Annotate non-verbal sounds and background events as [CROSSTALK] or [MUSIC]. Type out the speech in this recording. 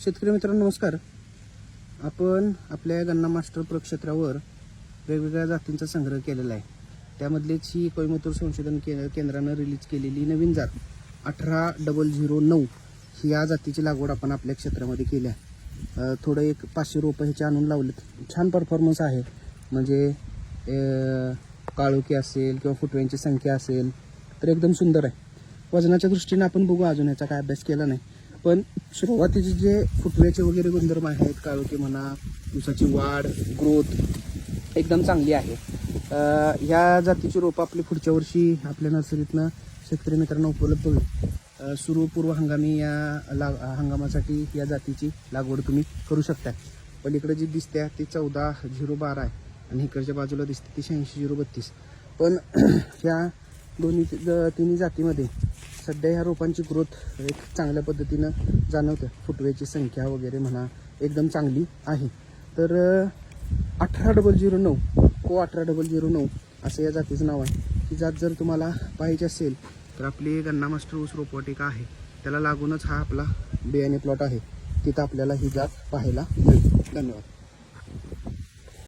शेतकरी मित्रांनो नमस्कार. आपण आपल्या गन्ना मास्टर प्रक्षेत्रावर वेगवेगळ्या जातींचा संग्रह केलेला आहे. त्यामधलीच ही कोईमतूर संशोधन के केंद्रानं रिलीज केलेली नवीन जात अठरा डबल झिरो नऊ ही या जातीची लागवड आपण आपल्या क्षेत्रामध्ये केली आहे. थोडं एक पाचशे रोपं ह्याचे आणून लावलेत. छान परफॉर्मन्स आहे. म्हणजे काळोखी असेल किंवा फुटव्यांची संख्या असेल तर एकदम सुंदर आहे. वजनाच्या दृष्टीने आपण बघू अजून याचा काय अभ्यास केला नाही. पण सुरुवातीचे जे फुटव्याचे वगैरे गुणधर्म आहेत काळोखी म्हणा ऊसाची वाढ ग्रोथ एकदम चांगली आहे. ह्या जातीची रोपं आपली पुढच्या वर्षी आपल्या नर्सरीतनं शेतकरी मित्रांना उपलब्ध होईल. सुरू पूर्व हंगामी या ला हंगामासाठी या जातीची लागवड तुम्ही करू शकता. पलीकडे जी दिसते ती चौदा झिरो बारा आहे आणि इकडच्या बाजूला दिसते ती शहाऐंशी झिरो बत्तीस. पण [CLEARS THROAT] ह्या दोन्ही तिन्ही जातीमध्ये सध्या ह्या रोपांची ग्रोथ एक चांगल्या पद्धतीनं जाणवते फुटवेची संख्या वगैरे म्हणा एकदम चांगली आहे. तर अठरा डबल झिरो नऊ को अठरा डबल झिरो नऊ असं या जातीचं नाव आहे. ही जात जर तुम्हाला पाहिजे असेल तर आपली गन्ना मास्टर ऊस रोपवाटिका आहे. त्याला लागूनच हा आपला बियाणे प्लॉट आहे. तिथं आपल्याला ही जात पाहायला मिळते धन्यवाद.